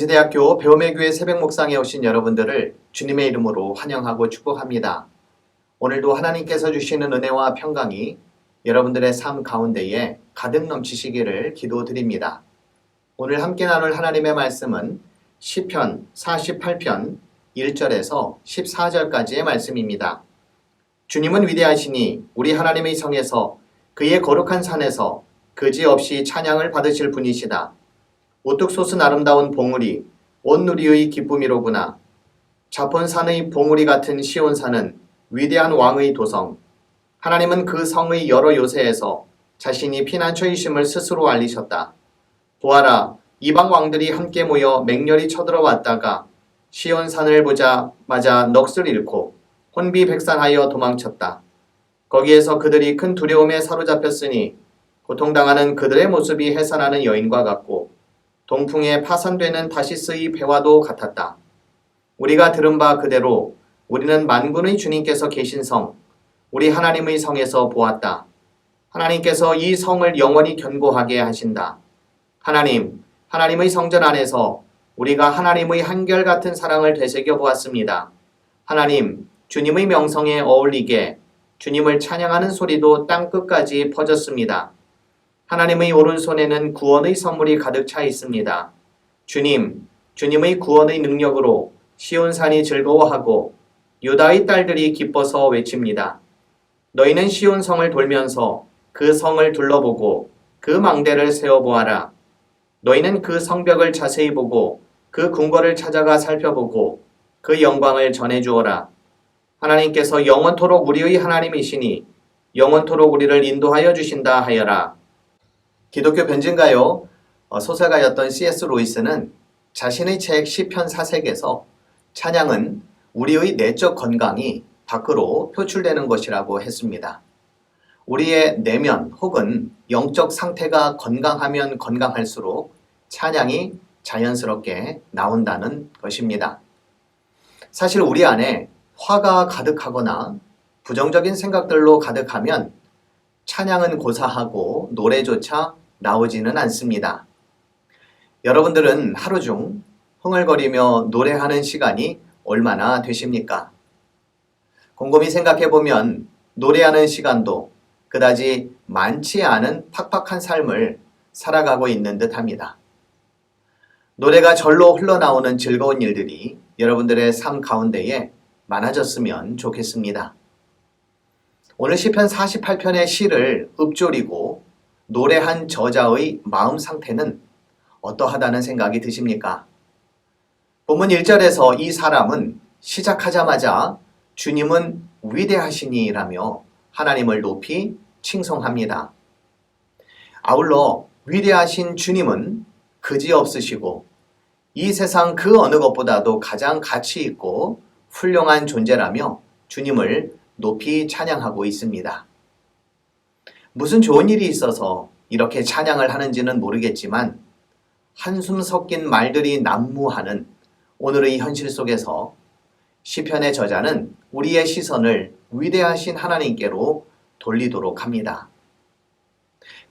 명지대학교 배움의 교회 새벽 목상에 오신 여러분들을 주님의 이름으로 환영하고 축복합니다. 오늘도 하나님께서 주시는 은혜와 평강이 여러분들의 삶 가운데에 가득 넘치시기를 기도드립니다. 오늘 함께 나눌 하나님의 말씀은 시편 48편 1절에서 14절까지의 말씀입니다. 주님은 위대하시니 우리 하나님의 성에서 그의 거룩한 산에서 그지 없이 찬양을 받으실 분이시다. 우뚝 솟은 아름다운 봉우리, 온누리의 기쁨이로구나. 자폰산의 봉우리 같은 시온산은 위대한 왕의 도성. 하나님은 그 성의 여러 요새에서 자신이 피난처이심을 스스로 알리셨다. 보아라, 이방 왕들이 함께 모여 맹렬히 쳐들어왔다가 시온산을 보자마자 넋을 잃고 혼비백산하여 도망쳤다. 거기에서 그들이 큰 두려움에 사로잡혔으니 고통당하는 그들의 모습이 해산하는 여인과 같고 동풍에 파산되는 다시스의 배와도 같았다. 우리가 들은 바 그대로 우리는 만군의 주님께서 계신 성, 우리 하나님의 성에서 보았다. 하나님께서 이 성을 영원히 견고하게 하신다. 하나님, 하나님의 성전 안에서 우리가 하나님의 한결같은 사랑을 되새겨 보았습니다. 하나님, 주님의 명성에 어울리게 주님을 찬양하는 소리도 땅 끝까지 퍼졌습니다. 하나님의 오른손에는 구원의 선물이 가득 차 있습니다. 주님, 주님의 구원의 능력으로 시온산이 즐거워하고 유다의 딸들이 기뻐서 외칩니다. 너희는 시온 성을 돌면서 그 성을 둘러보고 그 망대를 세어보아라. 너희는 그 성벽을 자세히 보고 그 궁궐을 찾아가 살펴보고 그 영광을 전해주어라. 하나님께서 영원토록 우리의 하나님이시니 영원토록 우리를 인도하여 주신다 하여라. 기독교 변증가요 어, 소설가였던 C.S. 로이스는 자신의 책 시편 사색에서 찬양은 우리의 내적 건강이 밖으로 표출되는 것이라고 했습니다. 우리의 내면 혹은 영적 상태가 건강하면 건강할수록 찬양이 자연스럽게 나온다는 것입니다. 사실 우리 안에 화가 가득하거나 부정적인 생각들로 가득하면 찬양은 고사하고 노래조차 나오지는 않습니다. 여러분들은 하루 중 흥얼거리며 노래하는 시간이 얼마나 되십니까? 곰곰이 생각해 보면 노래하는 시간도 그다지 많지 않은 팍팍한 삶을 살아가고 있는 듯 합니다. 노래가 절로 흘러나오는 즐거운 일들이 여러분들의 삶 가운데에 많아졌으면 좋겠습니다. 오늘 시편 48편의 시를 읊조리고 노래한 저자의 마음 상태는 어떠하다는 생각이 드십니까? 본문 1절에서 이 사람은 시작하자마자 주님은 위대하시니라며 하나님을 높이 칭송합니다. 아울러 위대하신 주님은 그지없으시고 이 세상 그 어느 것보다도 가장 가치 있고 훌륭한 존재라며 주님을 높이 찬양하고 있습니다. 무슨 좋은 일이 있어서 이렇게 찬양을 하는지는 모르겠지만 한숨 섞인 말들이 난무하는 오늘의 현실 속에서 시편의 저자는 우리의 시선을 위대하신 하나님께로 돌리도록 합니다.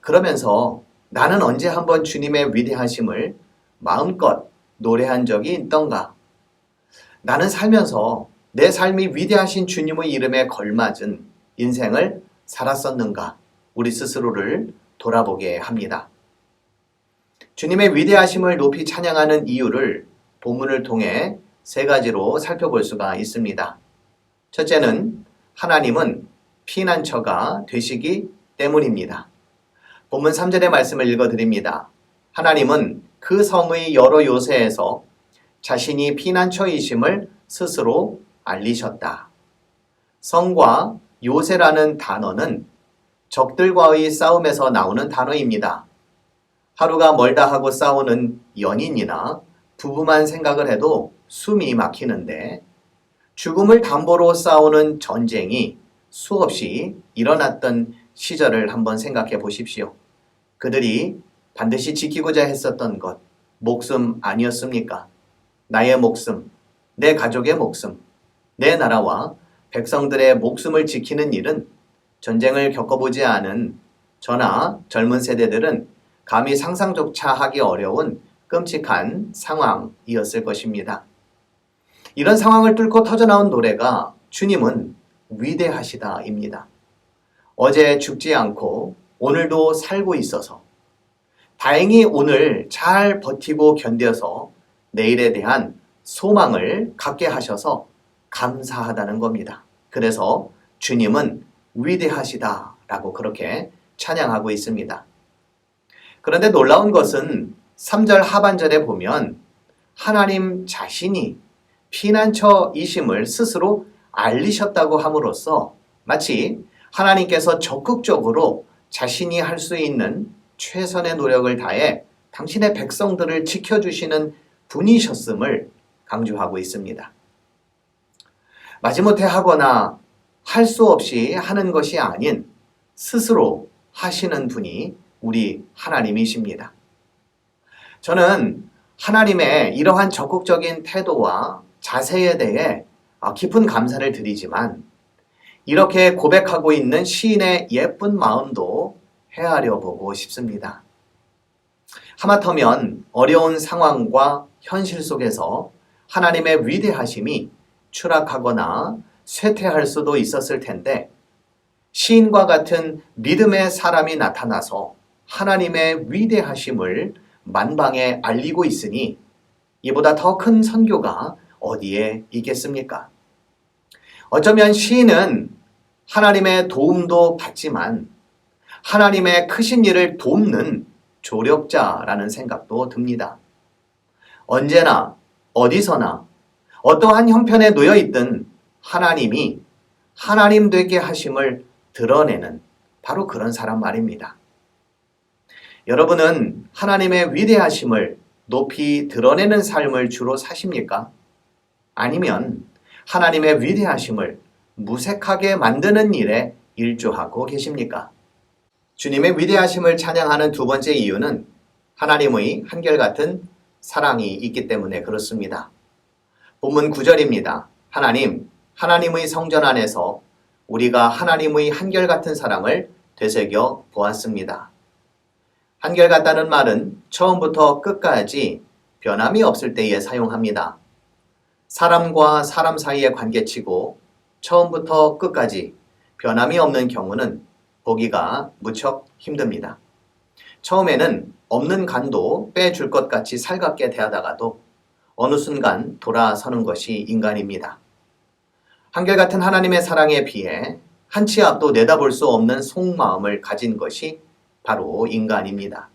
그러면서 나는 언제 한번 주님의 위대하심을 마음껏 노래한 적이 있던가? 나는 살면서 내 삶이 위대하신 주님의 이름에 걸맞은 인생을 살았었는가? 우리 스스로를 돌아보게 합니다. 주님의 위대하심을 높이 찬양하는 이유를 본문을 통해 세 가지로 살펴볼 수가 있습니다. 첫째는 하나님은 피난처가 되시기 때문입니다. 본문 3절의 말씀을 읽어드립니다. 하나님은 그 성의 여러 요새에서 자신이 피난처이심을 스스로 알리셨다. 성과 요새라는 단어는 적들과의 싸움에서 나오는 단어입니다. 하루가 멀다 하고 싸우는 연인이나 부부만 생각을 해도 숨이 막히는데 죽음을 담보로 싸우는 전쟁이 수없이 일어났던 시절을 한번 생각해 보십시오. 그들이 반드시 지키고자 했었던 것, 목숨 아니었습니까? 나의 목숨, 내 가족의 목숨, 내 나라와 백성들의 목숨을 지키는 일은 전쟁을 겪어보지 않은 저나 젊은 세대들은 감히 상상조차 하기 어려운 끔찍한 상황이었을 것입니다. 이런 상황을 뚫고 터져나온 노래가 주님은 위대하시다입니다. 어제 죽지 않고 오늘도 살고 있어서 다행히 오늘 잘 버티고 견뎌서 내일에 대한 소망을 갖게 하셔서 감사하다는 겁니다. 그래서 주님은 위대하시다 라고 그렇게 찬양하고 있습니다. 그런데 놀라운 것은 3절 하반절에 보면 하나님 자신이 피난처이심을 스스로 알리셨다고 함으로써 마치 하나님께서 적극적으로 자신이 할 수 있는 최선의 노력을 다해 당신의 백성들을 지켜주시는 분이셨음을 강조하고 있습니다. 마지못해 하거나 할 수 없이 하는 것이 아닌 스스로 하시는 분이 우리 하나님이십니다. 저는 하나님의 이러한 적극적인 태도와 자세에 대해 아, 깊은 감사를 드리지만 이렇게 고백하고 있는 시인의 예쁜 마음도 헤아려 보고 싶습니다. 하마터면 어려운 상황과 현실 속에서 하나님의 위대하심이 추락하거나 쇠퇴할 수도 있었을 텐데 시인과 같은 믿음의 사람이 나타나서 하나님의 위대하심을 만방에 알리고 있으니 이보다 더 큰 선교가 어디에 있겠습니까? 어쩌면 시인은 하나님의 도움도 받지만 하나님의 크신 일을 돕는 조력자라는 생각도 듭니다. 언제나 어디서나 어떠한 형편에 놓여 있든 하나님이 하나님 되게 하심을 드러내는 바로 그런 사람 말입니다. 여러분은 하나님의 위대하심을 높이 드러내는 삶을 주로 사십니까? 아니면 하나님의 위대하심을 무색하게 만드는 일에 일조하고 계십니까? 주님의 위대하심을 찬양하는 두 번째 이유는 하나님의 한결같은 사랑이 있기 때문에 그렇습니다. 본문 9절입니다. 하나님, 하나님의 성전 안에서 우리가 하나님의 한결같은 사랑을 되새겨 보았습니다. 한결같다는 말은 처음부터 끝까지 변함이 없을 때에 사용합니다. 사람과 사람 사이의 관계치고 처음부터 끝까지 변함이 없는 경우는 보기가 무척 힘듭니다. 처음에는 없는 간도 빼줄 것 같이 살갑게 대하다가도 어느 순간 돌아서는 것이 인간입니다. 한결같은 하나님의 사랑에 비해 한치 앞도 내다볼 수 없는 속마음을 가진 것이 바로 인간입니다.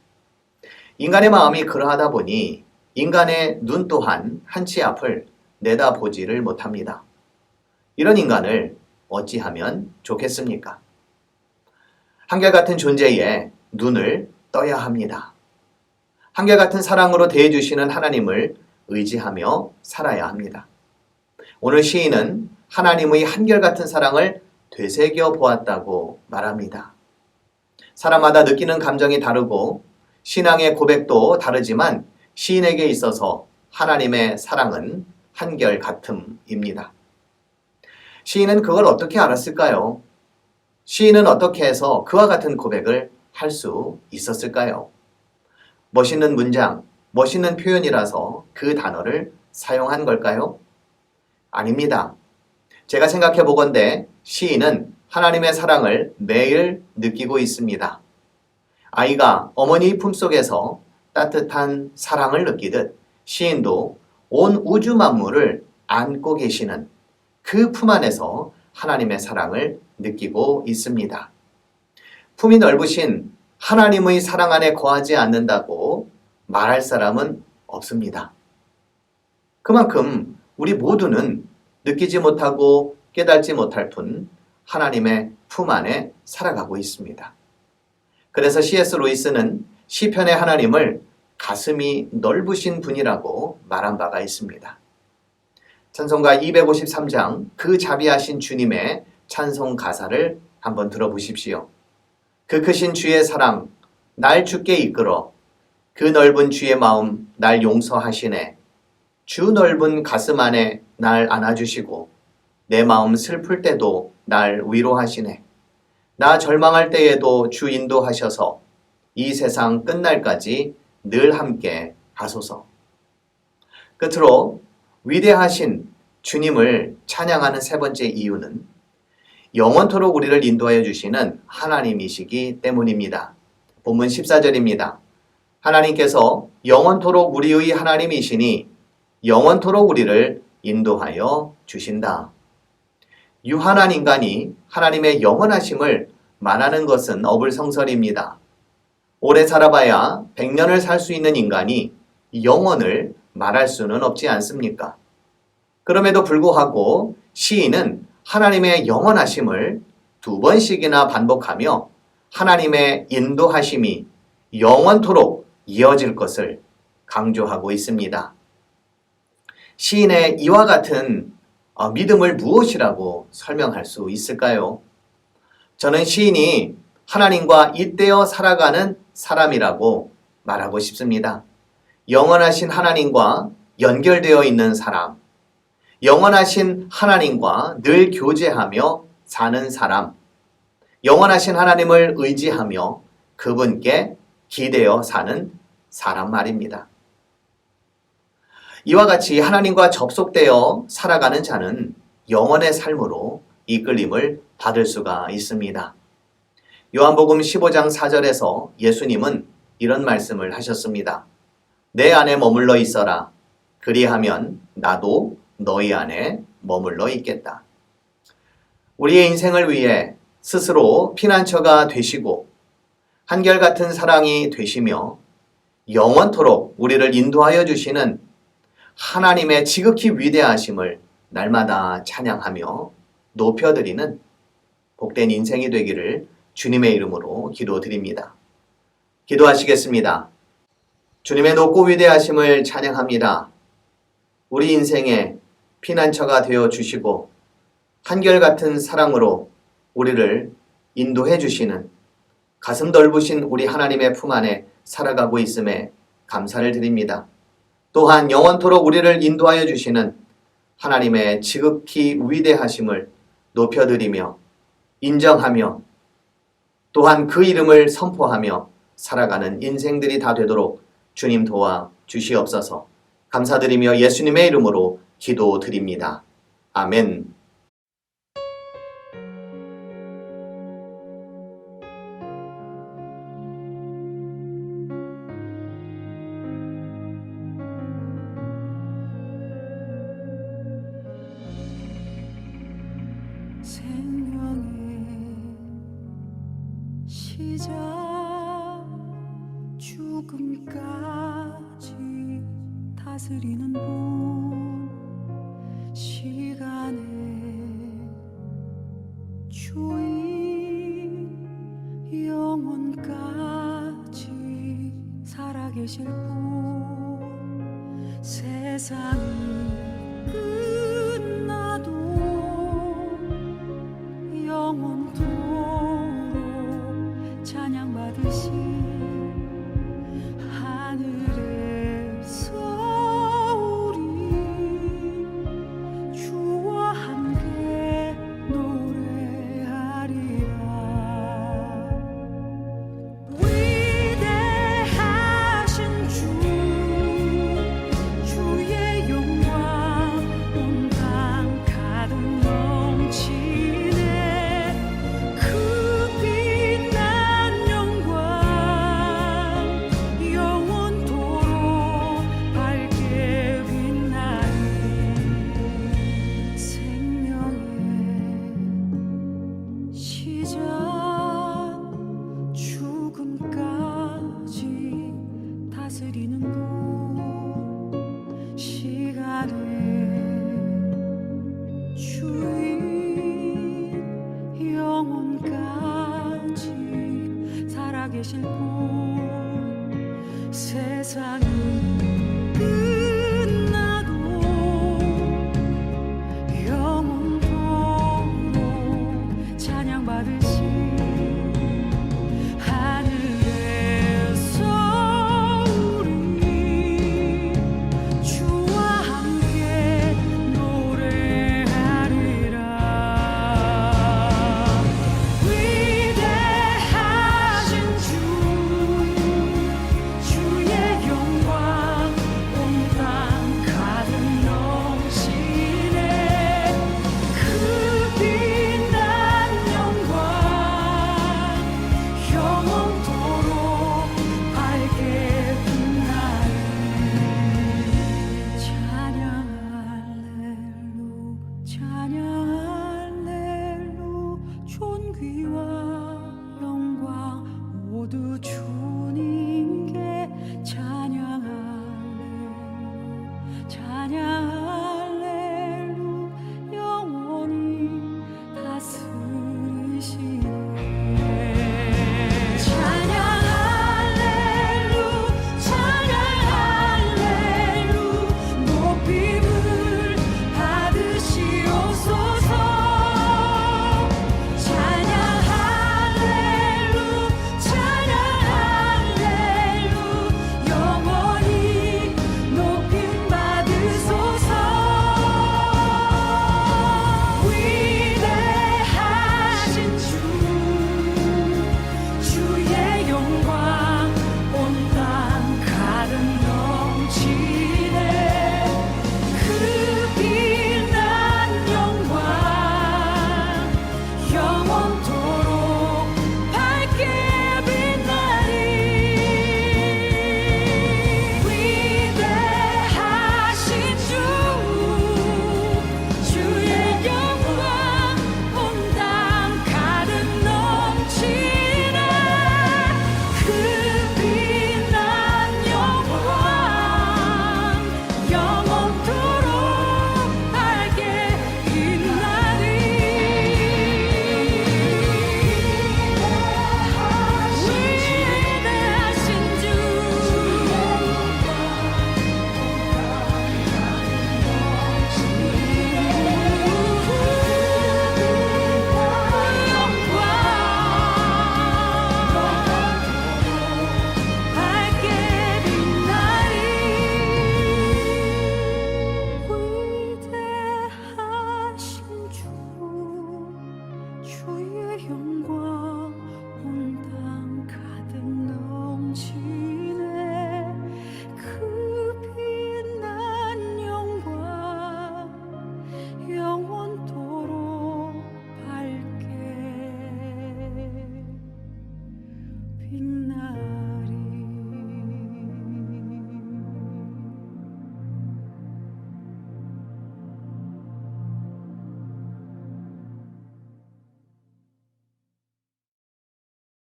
인간의 마음이 그러하다 보니 인간의 눈 또한 한치 앞을 내다보지를 못합니다. 이런 인간을 어찌하면 좋겠습니까? 한결같은 존재에 눈을 떠야 합니다. 한결같은 사랑으로 대해주시는 하나님을 의지하며 살아야 합니다. 오늘 시인은 하나님의 한결같은 사랑을 되새겨 보았다고 말합니다. 사람마다 느끼는 감정이 다르고 신앙의 고백도 다르지만 시인에게 있어서 하나님의 사랑은 한결같음입니다. 시인은 그걸 어떻게 알았을까요? 시인은 어떻게 해서 그와 같은 고백을 할 수 있었을까요? 멋있는 문장, 멋있는 표현이라서 그 단어를 사용한 걸까요? 아닙니다. 제가 생각해 보건대 시인은 하나님의 사랑을 매일 느끼고 있습니다. 아이가 어머니 품속에서 따뜻한 사랑을 느끼듯 시인도 온 우주 만물을 안고 계시는 그 품 안에서 하나님의 사랑을 느끼고 있습니다. 품이 넓으신 하나님의 사랑 안에 거하지 않는다고 말할 사람은 없습니다. 그만큼 우리 모두는 느끼지 못하고 깨닫지 못할 뿐 하나님의 품 안에 살아가고 있습니다. 그래서 C.S. 로이스는 시편의 하나님을 가슴이 넓으신 분이라고 말한 바가 있습니다. 찬송가 253장 그 자비하신 주님의 찬송 가사를 한번 들어보십시오. 그 크신 주의 사랑 날 주께 이끌어 그 넓은 주의 마음 날 용서하시네. 주 넓은 가슴 안에 날 안아주시고 내 마음 슬플 때도 날 위로하시네. 나 절망할 때에도 주 인도하셔서 이 세상 끝날까지 늘 함께 하소서. 끝으로 위대하신 주님을 찬양하는 세 번째 이유는 영원토록 우리를 인도하여 주시는 하나님이시기 때문입니다. 본문 14절입니다. 하나님께서 영원토록 우리의 하나님이시니 영원토록 우리를 인도하여 주신다. 유한한 인간이 하나님의 영원하심을 말하는 것은 어불성설입니다. 오래 살아봐야 100년을 살 수 있는 인간이 영원을 말할 수는 없지 않습니까? 그럼에도 불구하고 시인은 하나님의 영원하심을 두 번씩이나 반복하며 하나님의 인도하심이 영원토록 이어질 것을 강조하고 있습니다. 시인의 이와 같은 어, 믿음을 무엇이라고 설명할 수 있을까요? 저는 시인이 하나님과 잇대어 살아가는 사람이라고 말하고 싶습니다. 영원하신 하나님과 연결되어 있는 사람, 영원하신 하나님과 늘 교제하며 사는 사람, 영원하신 하나님을 의지하며 그분께 기대어 사는 사람 말입니다. 이와 같이 하나님과 접속되어 살아가는 자는 영원의 삶으로 이끌림을 받을 수가 있습니다. 요한복음 15장 4절에서 예수님은 이런 말씀을 하셨습니다. 내 안에 머물러 있어라. 그리하면 나도 너희 안에 머물러 있겠다. 우리의 인생을 위해 스스로 피난처가 되시고 한결같은 사랑이 되시며 영원토록 우리를 인도하여 주시는 하나님의 지극히 위대하심을 날마다 찬양하며 높여드리는 복된 인생이 되기를 주님의 이름으로 기도드립니다. 기도하시겠습니다. 주님의 높고 위대하심을 찬양합니다. 우리 인생의 피난처가 되어 주시고 한결같은 사랑으로 우리를 인도해 주시는 가슴 넓으신 우리 하나님의 품 안에 살아가고 있음에 감사를 드립니다. 또한 영원토록 우리를 인도하여 주시는 하나님의 지극히 위대하심을 높여드리며 인정하며 또한 그 이름을 선포하며 살아가는 인생들이 다 되도록 주님 도와 주시옵소서 감사드리며 예수님의 이름으로 기도드립니다. 아멘. 영원까지 살아계실 분 세상